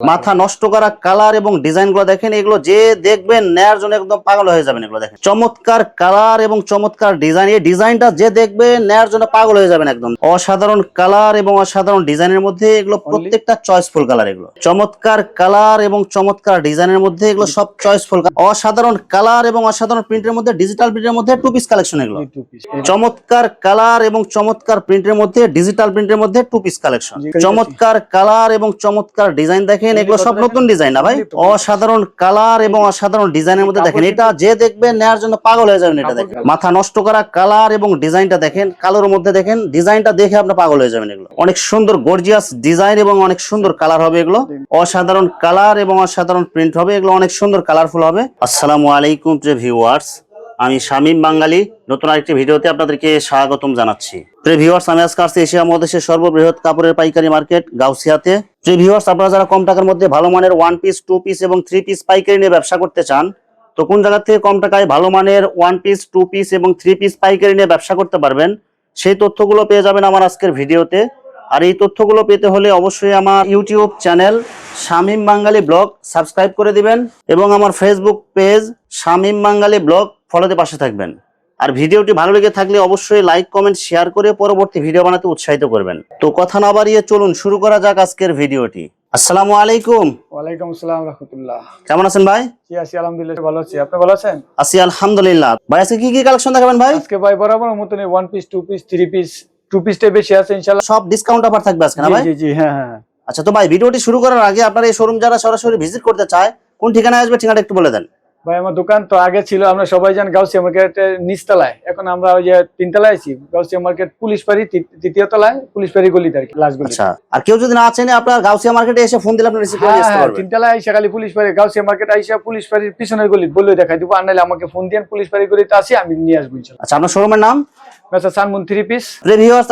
মাথা নষ্ট করা কালার এবং ডিজাইনগুলো দেখেন এগুলো যে দেখবেন নেয়ার জন্য একদম পাগল হয়ে যাবেন এগুলো দেখেন। চমৎকার কালার এবং চমৎকার ডিজাইন এই ডিজাইনটা যে দেখবে নেয়ার জন্য পাগল হয়ে যাবেন একদম। অসাধারণ কালার এবং অসাধারণ ডিজাইনের মধ্যে এগুলো প্রত্যেকটা চয়েসফুল কালার এগুলো। চমৎকার কালার এবং চমৎকার ডিজাইনের মধ্যে এগুলো সব চয়েসফুল অসাধারণ কালার এবং অসাধারণ প্রিন্টের মধ্যে ডিজিটাল প্রিন্টের মধ্যে টু পিস কালেকশন এগুলো। চমৎকার কালার এবং চমৎকার প্রিন্টের মধ্যে ডিজিটাল প্রিন্টের মধ্যে টু পিস কালেকশন চমৎকার কালার এবং চমৎকার ডিজাইন দেখেন এগুলো সব নতুন ডিজাইন না ভাই? অসাধারণ কালার এবং অসাধারণ ডিজাইনের মধ্যে দেখেন এটা যে দেখবে নেয়ার জন্য পাগল হয়ে যাবেন এটা দেখেন। মাথা নষ্ট করা কালার এবং ডিজাইনটা দেখেন কালোর মধ্যে দেখেন ডিজাইনটা দেখে আপনি পাগল হয়ে যাবেন এগুলো। অনেক সুন্দর গর্জিয়াস ডিজাইন এবং অনেক সুন্দর কালার হবে এগুলো। অসাধারণ কালার এবং অসাধারণ প্রিন্ট হবে এগুলো অনেক সুন্দর কালারফুল হবে। আসসালামু আলাইকুম প্রিয় ভিউয়ার্স আমি শামীম বাঙালি। নতুন আরেকটি ভিডিওতে আপনাদেরকে স্বাগতম জানাচ্ছি। প্রিয় ভিউয়ার্স আমি আজকে আসছি এশিয়া মহাদেশের সর্ববৃহৎ কাপড়ের পাইকারি মার্কেট গাউসিয়াতে। প্রিয় ভিউয়ার্স আপনারা যারা কম টাকার মধ্যে ভালো মানের ওয়ান পিস টু পিস এবং থ্রি পিস পাইকারি নিয়ে ব্যবসা করতে চান, তো কোন জায়গা থেকে কম টাকায় ভালো মানের ওয়ান পিস টু পিস এবং থ্রি পিস পাইকারি নিয়ে ব্যবসা করতে পারবেন, সেই তথ্যগুলো পেয়ে যাবেন আমার আজকের ভিডিওতে। আর এই তথ্যগুলো পেতে হলে অবশ্যই আমার YouTube channel Shamim Bangali blog subscribe করে দিবেন এবং আমার Facebook page Shamim Bangali blog ফলোতে পাশে থাকবেন। আর ভিডিওটি ভালো লেগে থাকলে অবশ্যই লাইক কমেন্ট শেয়ার করে পরবর্তী ভিডিও বানাতে উৎসাহিত করবেন। তো কথা না বাড়িয়ে চলুন শুরু করা যাক আজকের ভিডিওটি। আসসালামু আলাইকুম। ওয়ালাইকুম আসসালাম রহমতুল্লাহ। কেমন আছেন ভাই? জি আছি আলহামদুলিল্লাহ ভালো আছি। আপনি ভালো আছেন? আছি আলহামদুলিল্লাহ। ভাই আজকে কি কি কালেকশন দেখাবেন ভাই? আজকে ভাই বরাবর মতন one piece two piece three piece two পিসটাই বেশি আছে ইনশাল্লাহ সব ডিসকাউন্ট অফার থাকবে আজকে না ভাই? জি জি হ্যাঁ হ্যাঁ। আচ্ছা তো ভাই ভিডিওটি শুরু করার আগে আপনার এই শোরুম যারা সরাসরি ভিজিট করতে চায় কোন ঠিকানায় আসবে ঠিকানাটা একটু বলে দেন। ভাই আমার দোকান তো আগে ছিল আমরা সবাই জান গাউসিয়া মার্কেটের নিচতলায়। এখন আমরা ওই যে তিনতলায় আছি গাউসিয়া মার্কেট পুলিশ পাড়ি তৃতীয় তলায় পুলিশ পাড়ি গলিতে আর কি লাস্ট গলি আচ্ছা আর কেউ যদি না চেনে আপনার গাউসিয়া মার্কেটে এসে ফোন দিলে আপনি রিসিভ করে হ্যাঁ আসতে পারবেন। তিনতলায় আইসা খালি পুলিশ পাড়ি গাউসিয়া মার্কেট আইসা পুলিশ পাড়ির পিছনের গলি বললে দেখাই দিব আর নাহলে আমাকে ফোন দিয়ে পুলিশ পাড়ি গলিতে আসি আমি নিয়ে আসব আচ্ছা আপনার শোরুমের নাম? সানমুন থ্রি পিস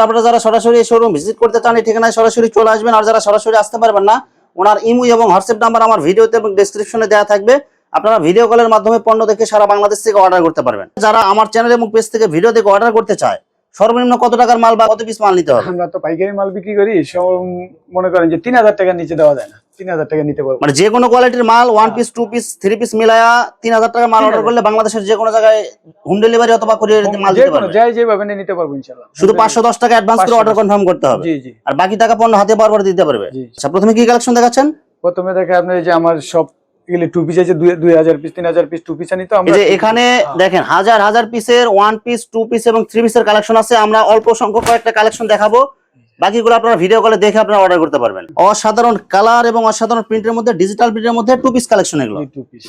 আপনারা যারা সরাসরি শোরুম ভিজিট করতে চান এই ঠিকানায় সরাসরি চলে আসবেন আর যারা সরাসরি আসতে পারবেন না ওনার ইমু এবং হোয়াটসঅ্যাপ নাম্বার আমার ভিডিওতে এবং ডেসক্রিপশনে দেওয়া থাকবে। আপনারা ভিডিও কলের মাধ্যমে পণ্য দেখে সারা বাংলাদেশ থেকে অর্ডার করতে পারবেন। যারা আমার চ্যানেল এবং পেজ থেকে ভিডিও দেখে অর্ডার করতে চায় সর্বনিম্ন কত টাকার মাল বা কত পিস মাল নিতে হবে? আমরা তো পাইকারি মাল বিক্রি করি সব মনে করেন যে তিন হাজার টাকার নিচে দেওয়া যায় না। তিন হাজার টাকা নিতে পারব। মানে যে কোনো কোয়ালিটির মাল one piece two piece three piece মিলায়া তিন হাজার টাকা মাল অর্ডার করলে বাংলাদেশের যে কোনো জায়গায় হোম ডেলিভারি অথবা কুরিয়ার মাল যে দিতে কোনো যাই যেভাবে নিতে পারব শুধু টাকা অ্যাডভান্স করে অর্ডার কনফার্ম করতে হবে। জি জি। আর বাকি টাকা পণ্য হাতে দিতে পারবে। আচ্ছা প্রথমে কি কালেকশন দেখাচ্ছেন? প্রথমে দেখে আপনি যে আমার সব এগুলি টু পিস আছে দুই হাজার পিস তিন হাজার পিস টু পিস আনি তো আমরা এখানে দেখেন হাজার হাজার পিসের ওয়ান পিস টু পিস এবং থ্রি পিসের কালেকশন আছে। আমরা অল্প সংখ্যক কয়েকটা কালেকশন দেখাবো। বাকিগুলো আপনারা ভিডিও কলে দেখে আপনারা অর্ডার করতে পারবেন। অসাধারণ কালার এবং অসাধারণ প্রিন্টের মধ্যে ডিজিটাল প্রিন্টের মধ্যে টু পিস কালেকশন এগুলো।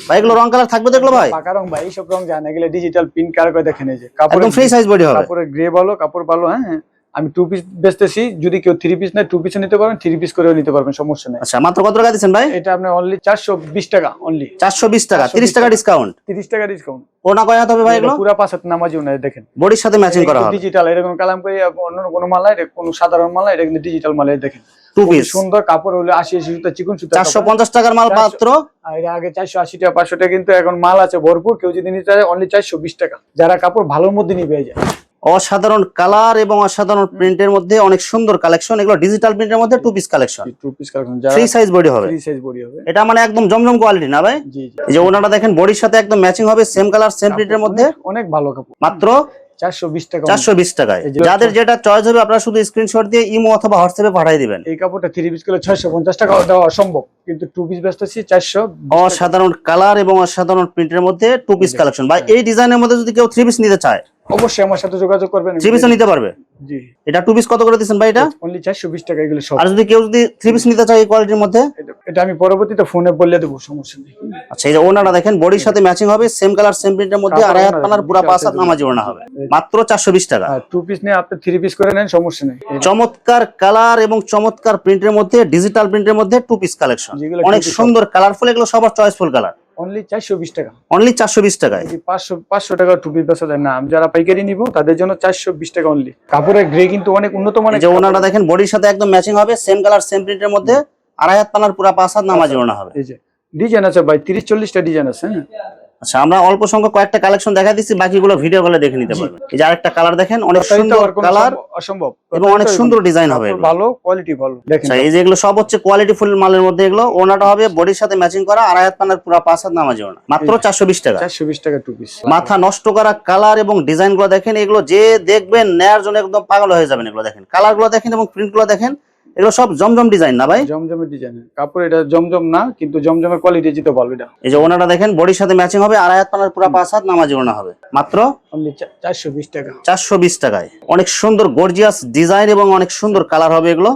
ভাই এগুলো রং কালার থাকবে দেখল ভাই? পাকা রং ভাই এইসব রং জানা গেলে ডিজিটাল প্রিন্ট কার করে দেখে এই যে? কাপড় একদম ফ্রি সাইজ বডি হবে। কাপড়ের গ্রে ভালো কাপড় ভালো হ্যাঁ। আমি টু পিস বেচতেছি যদি কেউ থ্রি পিস নেয় টু পিস নিতে পারবেন থ্রি পিস করেও নিতে পারবেন সমস্যা নেই। আচ্ছা মাত্র কত টাকা দিচ্ছেন ভাই? এটা আপনার অনলি চারশো বিশ টাকা অনলি চারশো বিশ টাকা তিরিশ টাকা ডিসকাউন্ট তিরিশ টাকা ডিসকাউন্ট ওনা কয় হাত হবে ভাই এগুলো? পুরা পাঁচ হাত নামাজি না দেখেন। বডির সাথে ম্যাচিং করা হবে। ডিজিটাল এরকম কালাম করে অন্য কোনো মালা এটা কোনো সাধারণ মালা এটা কিন্তু ডিজিটাল মালা দেখেন। টু পিস সুন্দর কাপড় হলো আশি আশি সুতা চিকন সুতা চারশো পঞ্চাশ টাকার মাল মাত্র? আর আগে চারশো আশি টাকা পাঁচশো টাকা কিন্তু এখন মাল আছে ভরপুর কেউ যদি নিতে চায় অনলি চারশো বিশ টাকা। যারা কাপড় ভালোর মধ্যে নিয়ে পেয়ে যায়। অসাধারণ কালার এবং অসাধারণ প্রিন্টের মধ্যে অনেক সুন্দর কালেকশন এগুলো ডিজিটাল প্রিন্টের মধ্যে two piece collection two piece collection যারা ফ্রি সাইজ বডি হবে। ফ্রি সাইজ বডি হবে। এটা মানে একদম জমজম কোয়ালিটি না ভাই? জি জি। এই যে ওনাটা দেখেন বডির সাথে একদম ম্যাচিং হবে সেম কালার সেম প্রিন্টের মধ্যে। অনেক- ভালো কাপড়। মাত্র চারশো বিশ টাকা চারশো বিশ টাকায়। যাদের যেটা চয়েস হবে আপনারা শুধু স্ক্রিনশট দিয়ে ইমো অথবা হোয়াটসঅ্যাপে পাঠিয়ে দিবেন। এই কাপড়টা থ্রি পিস করলে ছয়শো পঞ্চাশ টাকা দেওয়া অসম্ভব। কিন্তু টু পিস বেচতেছি চারশো অসাধারণ কালার এবং অসাধারণ প্রিন্টের মধ্যে টু পিস কালেকশন বা এই ডিজাইনের মধ্যে যদি কেউ থ্রি পিস নিতে চায় অবশ্যই আমার সাথে যোগাযোগ করবেন। থ্রি পিসও নিতে পারবে? জি। এটা টু পিস কত করে দিচ্ছেন ভাই এটা? অনলি চারশো বিশ টাকা এগুলো সব। আর যদি কেউ যদি থ্রি পিস নিতে চায় এই কোয়ালিটির মধ্যে? এটা- আমি পরবর্তীতে ফোনে বলে দেবো সমস্যা নেই। আচ্ছা এই যে ওনাটা দেখেন বডির সাথে ম্যাচিং হবে সেম কালার সেম প্রিন্টের মধ্যে আড়াই হাত ওনার পানার পুরা পাঁচ হাত নামাজি ওনা হবে। মাত্র চারশো বিশ টাকা। টু পিস নিয়ে আপনি থ্রি পিস করে নেন সমস্যা নেই। চমৎকার কালার এবং চমৎকার প্রিন্টের মধ্যে ডিজিটাল প্রিন্টের মধ্যে টু পিস কালেকশন অনেক সুন্দর কালারফুল এগুলো সবার চয়েসফুল কালার অনলি চারশো বিশ টাকা। অনলি টাকায়? টাকা টুপি বেচা যায় না। আমি যারা পাইকারি নিব তাদের জন্য চারশো বিশ টাকা অনলি কাপড়ের গ্রে কিন্তু অনেক উন্নত মানের যে ওনাটা দেখেন বডির সাথে একদম ম্যাচিং হবে সেম কালার সেম প্রিন্টের মধ্যে আড়াই হাত পানার পুরা পাঁচ হাত নামাজি ওনা হবে। এই যে ডিজাইন আছে ভাই তিরিশ চল্লিশটা ডিজাইন আছে হ্যাঁ? আচ্ছা আমরা অল্প সংখ্যক কয়েকটা কালেকশন দেখা দিচ্ছি বাকিগুলো ভিডিও কলে দেখে নিতে পারবেন। এই যে আরেকটা কালার দেখেন অনেক সুন্দর কালার অসম্ভব। এবং অনেক সুন্দর ডিজাইন হবে ভালো কোয়ালিটি ভালো। আচ্ছা এই যে এগুলো সব হচ্ছে কোয়ালিটি ফুল মালের মধ্যে এগুলো ওনাটা হবে বডির সাথে ম্যাচিং করা আড়াই হাত পানার পুরো পাঁচ হাত নামাজি ওনা মাত্র এই যে। চারশো বিশ টাকা। চারশো বিশ টাকা টু পিস মাথা নষ্ট করা কালার এবং ডিজাইনগুলো দেখেন এগুলো যে দেখবেন নেয়ার জন্য একদম পাগল হয়ে যাবেন এগুলো দেখেন। কালারগুলো দেখেন এবং প্রিন্টগুলো দেখেন এগুলো সব জমজম ডিজাইন না ভাই? জমজমের ডিজাইন কাপড় এটা জমজম না কিন্তু জমজমের কোয়ালিটি যেতে পারবে এটা। এই যে ওনাটা দেখেন বডির সাথে ম্যাচিং হবে আড়াই হাত পানার পুরো পাঁচ হাত নামাজি ওনা হবে। মাত্র চারশো বিশ টাকা। চারশো বিশ টাকায়। অনেক সুন্দর গর্জিয়াস ডিজাইন এবং অনেক সুন্দর কালার হবে এগুলো।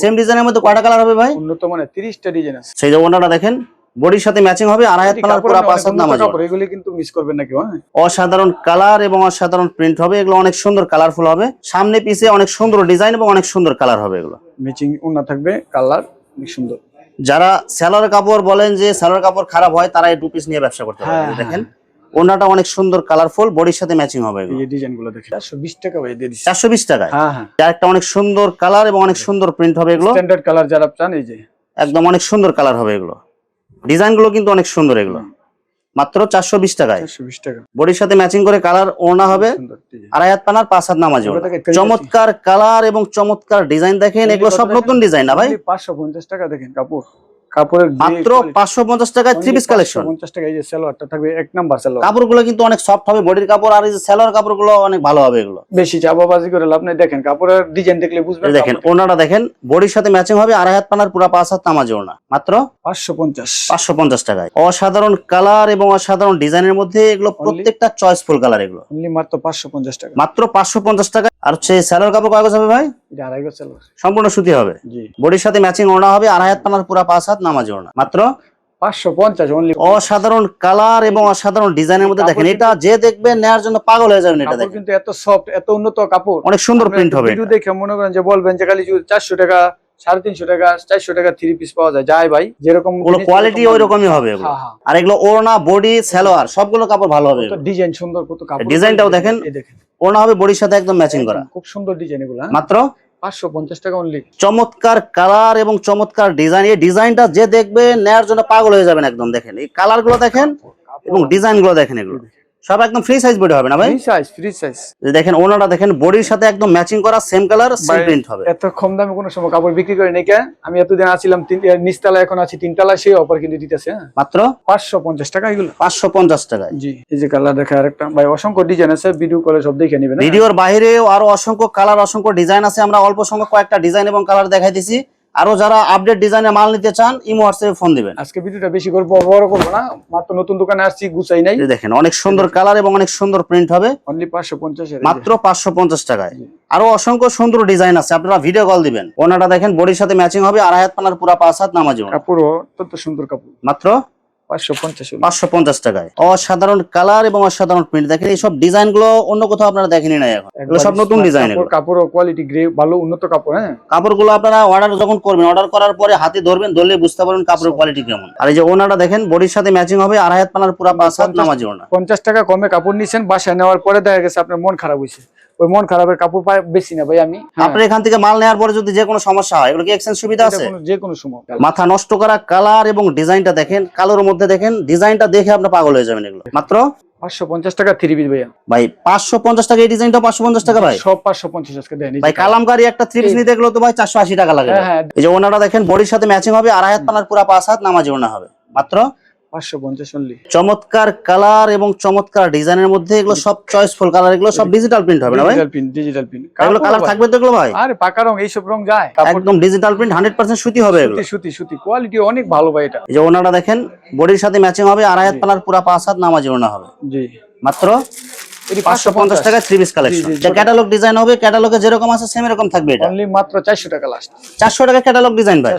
সেম ডিজাইনের মধ্যে কয়টা কালার হবে ভাই? উন্নত মানে তিরিশটা ডিজাইন আছে। সেই যে ওনাটা দেখেন বডির সাথে ম্যাচিং হবে আড়াই হাত পানার পুরো পাঁচ হাত নামাজি এগুলি কিন্তু মিস করবেন না কেউ হ্যাঁ? অসাধারণ কালার এবং অসাধারণ প্রিন্ট হবে এগুলো অনেক সুন্দর কালারফুল হবে। সামনে পিছে অনেক সুন্দর ডিজাইন এবং অনেক সুন্দর কালার হবে এগুলো। ম্যাচিং উন্না থাকবে কালার অনেক সুন্দর। যারা সেলার কাপড় বলেন যে সেলার কাপড় খারাপ হয় তারা এই টু পিস নিয়ে ব্যবসা করতে পারে হ্যাঁ, দেখেন ওনাটা অনেক সুন্দর কালারফুল বডির সাথে ম্যাচিং হবে এই ডিজাইনগুলো দেখেন। চারশো বিশ টাকা ভাই দিয়ে দিচ্ছি। চারশো বিশ টাকায়? হ্যাঁ হ্যাঁ। একটা অনেক সুন্দর কালার এবং অনেক সুন্দর প্রিন্ট হবে এগুলো। স্ট্যান্ডার্ড কালার যারা চান এই যে। একদম অনেক সুন্দর কালার হবে এগুলো। ডিজাইনগুলো কিন্তু অনেক সুন্দর এগুলো। মাত্র চারশো বিশ টাকায়। টাকা। বডির সাথে ম্যাচিং করে কালার ওড়না হবে। আড়াই হাত পানার পাঁচ হাত নামাজ চমৎকার কালার এবং চমৎকার ডিজাইন দেখেন। এগুলো সব নতুন ডিজাইন না ভাই? পাঁচশো পঞ্চাশ টাকা দেখেন কাপড়। কাপড়ের মাত্র quality, পাঁচশো পঞ্চাশ টাকায় থ্রি পিস কালেকশন 550 টাকা এই যে সালোয়ারটা থাকবে এক নাম্বার সালোয়ার কাপড়গুলো কিন্তু অনেক সফট হবে বডির কাপড় আর এই যে সেলোয়ার কাপড়গুলো অনেক ভালো হবে এগুলো। বেশি চাপাবাজি করে লাভ নাই। দেখেন কাপড়ের ডিজাইন দেখলে বুঝবেন দেখেন ওনাটা দেখেন বডির সাথে ম্যাচিং হবে আড়াই হাত পানার পুরা পাঁচ হাত নামাজি মাত্র 550 পাঁচশো পঞ্চাশ টাকায়। অসাধারণ কালার এবং অসাধারণ ডিজাইনের মধ্যে এগুলো প্রত্যেকটা চয়েসফুল কালার এগুলো। মাত্র 550 টাকা। মাত্র পাঁচশো পঞ্চাশ টাকা আর হচ্ছে সেলোয়ার কাপড় কয় গজ হবে ভাই? সম্পূর্ণ সুতি হবে? বডির সাথে ম্যাচিং ওড়না হবে আড়াই হাত পানার পুরা পাঁচ হাত নামাজি ওড়না। মাত্র? 550 অনলি অসাধারণ কালার এবং অসাধারণ ডিজাইনের মধ্যে দেখেন এটা যে দেখবে নেয়ার জন্য পাগল হয়ে যাবেন এটা কিন্তু এত সফট এত উন্নত কাপড়। অনেক সুন্দর প্রিন্ট হবে দেখে মনে করেন যে বলবেন যে খালি চারশো টাকা সাড়ে তিনশো টাকা চারশো টাকা থ্রি পিস পাওয়া যায়। যাই ভাই যেরকম কোয়ালিটি ওই রকমই হবে হ্যাঁ হ্যাঁ। আর এগুলো ওড়না বডি সালোয়ার সবগুলো কাপড় ভালো হবে। ডিজাইন সুন্দর কত কাপড়। ডিজাইনটাও দেখেন। দেখেন। ওড়না হবে বডির সাথে একদম ম্যাচিং করা। খুব সুন্দর ডিজাইন এগুলো হ্যাঁ? মাত্র? পাঁচশো পঞ্চাশ টাকা অনলি চমৎকার কালার এবং চমৎকার ডিজাইন এই ডিজাইনটা যে দেখবে নেয়ার জন্য পাগল হয়ে যাবেন একদম দেখেন। এই কালারগুলো দেখেন এবং ডিজাইনগুলো দেখেন এগুলো। সব একদম ফ্রি সাইজ বডি হবে না ভাই? ফ্রি সাইজ ফ্রি সাইজ দেখেন ওনাটা দেখেন বডির সাথে একদম ম্যাচিং করা সেম কালার সেম প্রিন্ট হবে। এত কম দামে কোনো সময় কাপড় বিক্রি করে নেই কে? আমি এতদিন আছিলাম তিন নিচতলা এখন আছি তিনতলা সেই অফার কিন্তু দিতেছে হ্যাঁ। মাত্র? পাঁচশো পঞ্চাশ টাকা এগুলো। পাঁচশো পঞ্চাশ টাকায়। জি এই যে কালার দেখা আরেকটা। ভাই অসংখ্য ডিজাইন আছে ভিডিও করে সব দেখে নেবেন হ্যাঁ? ভিডিওর বাইরেও আরও অসংখ্য কালার অসংখ্য ডিজাইন আছে। আমরা অল্প সংখ্যক কয়েকটা ডিজাইন এবং কালার দেখাই দিছি আরও যারা আপডেট ডিজাইনের মাল নিতে চান ইমো হোয়াটসঅ্যাপে ফোন দিবেন। আজকে ভিডিওটা বেশি করব বড় করব না। মাত্র নতুন দোকানে আসছি গুছাই নাই। দেখেন অনেক সুন্দর কালার এবং অনেক সুন্দর প্রিন্ট হবে। অনলি পাঁচশো পঞ্চাশ মাত্র পাঁচশো পঞ্চাশ টাকায়। জি। আরও অসংখ্য সুন্দর ডিজাইন আছে আপনারা ভিডিও কল দিবেন। ওনাটা দেখেন বডির সাথে ম্যাচিং হবে আড়াই হাত পানার পুরা পাঁচ হাত নামাজ কাপড় অত্যন্ত সুন্দর কাপড়। মাত্র পাঁচশো পঞ্চাশ টাকায়। অসাধারণ কালার এবং অসাধারণ প্রিন্ট দেখেন এইসব ডিজাইনগুলো অন্য কোথাও আপনারা দেখেনি না এখন। এগুলো সব নতুন ডিজাইন কাপড় কাপড় কোয়ালিটি গ্রে ভালো উন্নত কাপড় হ্যাঁ? কাপড়গুলো আপনারা অর্ডার যখন করবেন অর্ডার করার পরে হাতে ধরবেন ধরলে বুঝতে পারবেন কাপড়ের কোয়ালিটি কেমন। আর এই যে ওনাটা দেখেন বডির সাথে ম্যাচিং হবে হাত পানার পুরা পাঁচ হাত নামাজি ওনা। পঞ্চাশ টাকা কমে কাপড় নিছেন বাসায় নেওয়ার পরে দেখা গেছে আপনার মন খারাপ হয়েছে ওই মন খারাপের কাপড় পায় বেশি না ভাই আমি। হ্যাঁ, আপনার এখান থেকে মাল নেওয়ার পরে যদি যে কোনো সমস্যা হয় এগুলো কি এক্সচেঞ্জ সুবিধা আছে? যে কোনো সময়। মাথা নষ্ট করা কালার এবং ডিজাইনটা দেখেন কালোর মধ্যে দেখেন ডিজাইনটা দেখে আপনি পাগল হয়ে যাবেন এগুলো। মাত্র? পাঁচশো পঞ্চাশ টাকা থ্রি পিস ভাইয়া। ভাই পাঁচশো পঞ্চাশ টাকা এই ডিজাইনটা পাঁচশো পঞ্চাশ টাকা ভাই? সব পাঁচশো পঞ্চাশ দেন ভাই কালামকারি একটা থ্রি পিস নিতে গেলে তো ভাই চারশো আশি টাকা লাগে। হ্যাঁ হ্যাঁ। এই যে ওনাটা দেখেন বডির সাথে ম্যাচিং হবে আড়াই হাত পানার পুরা পাঁচ হাত নামাজি ওনা হবে। মাত্র? পাঁচশো পঞ্চাশ অনলি চমৎকার কালার এবং চমৎকার ডিজাইনের মধ্যে এগুলো সব চয়েসফুল কালার এগুলো সব ডিজিটাল প্রিন্ট হবে না ভাই? ডিজিটাল এগুলো কালার থাকবে তো এগুলো ভাই? আরে পাকা রং এইসব রং যায়। একদম ডিজিটাল প্রিন্ট হান্ড্রেড পার্সেন্ট সুতি হবে এগুলো। সুতি সুতি সুতি। কোয়ালিটি অনেক ভালো ভাই এটা। যে ওনাটা দেখেন বডির সাথে ম্যাচিং হবে আড়াই হাত পানার পুরা পাঁচ হাত নামাজি ওনা হবে। জি। মাত্র পাঁচশো পঞ্চাশ টাকা three piece collection catalogue design হবে ক্যাটালগে যেরকম আছে সেম এরকম থাকবে এটা। অনলি মাত্র চারশো টাকা লাস্ট চারশো টাকা ক্যাটালগ ডিজাইন ভাই।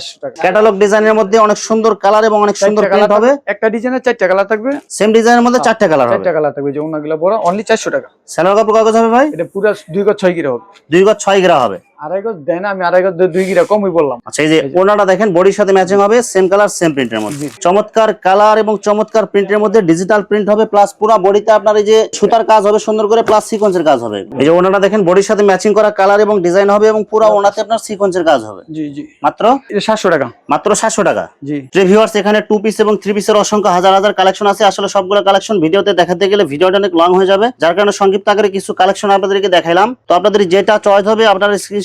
ক্যাটালগ ডিজাইনের মধ্যে অনেক সুন্দর কালার এবং অনেক সুন্দর প্রিন্ট কালার হবে। একটা ডিজাইনের চারটা কালার থাকবে। সেম ডিজাইনের মধ্যে চারটে কালার হবে। চারটা কালার থাকবে। যে অন্যগুলো বড় অনলি চারশো টাকা। সেলোয়ার কাপড় কাগজ হবে ভাই? এটা পুরো দুই গজ ছয় কিলো হবে। দুই গজ ছয় গ্রা হবে। আড়াই গজ আমি আড়াই গজ দুই গিরা কমই বললাম। আচ্ছা এই যে ওনাটা দেখেন বডির সাথে ম্যাচিং হবে সেম কালার সেম প্রিন্টের মধ্যে। চমৎকার কালার এবং চমৎকার প্রিন্টের মধ্যে ডিজিটাল প্রিন্ট হবে প্লাস পুরো বডিতে আপনার এই যে সুতার কাজ হবে সুন্দর করে প্লাস সিকোয়েন্সের কাজ হবে। এই যে ওনাটা দেখেন বডির সাথে ম্যাচিং করা কালার এবং ডিজাইন হবে এবং পুরো ওনাতে আপনার সিকোয়েন্সের কাজ হবে। জি জি। মাত্র? এটা সাতশো টাকা। মাত্র সাতশো টাকা। জি। ভিউয়ার্স এখানে টু পিস এবং থ্রি পিসের অসংখ্য হাজার হাজার কালেকশন আছে আসলে সবগুলো কালেকশন ভিডিওতে দেখাতে গেলে ভিডিওটা অনেক লং হয়ে যাবে। যার কারণে সংক্ষিপ্ত আকারে কিছু কালেকশন আপনাদেরকে দেখাইলাম। তো আপনাদের যেটা চয়েস হবে আপনারা